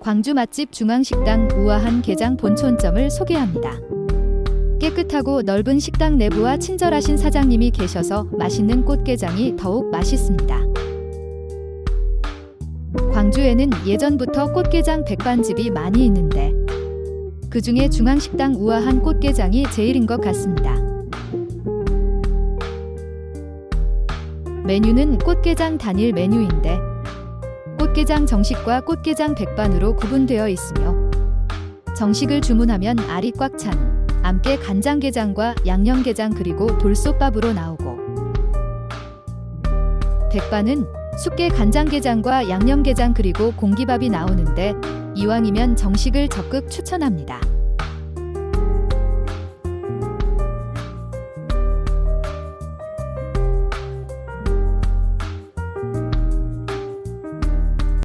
광주 맛집 중앙식당 우아한 게장 본촌점을 소개합니다. 깨끗하고 넓은 식당 내부와 친절하신 사장님이 계셔서 맛있는 꽃게장이 더욱 맛있습니다. 광주에는 예전부터 꽃게장 백반집이 많이 있는데 그 중에 중앙식당 우아한 꽃게장이 제일인 것 같습니다. 메뉴는 꽃게장 단일 메뉴인데 꽃게장 정식과 꽃게장 백반으로 구분되어 있으며 정식을 주문하면 알이 꽉 찬 암깨 간장게장과 양념게장 그리고 돌솥밥으로 나오고 백반은 숙게 간장게장과 양념게장 그리고 공기밥이 나오는데 이왕이면 정식을 적극 추천합니다.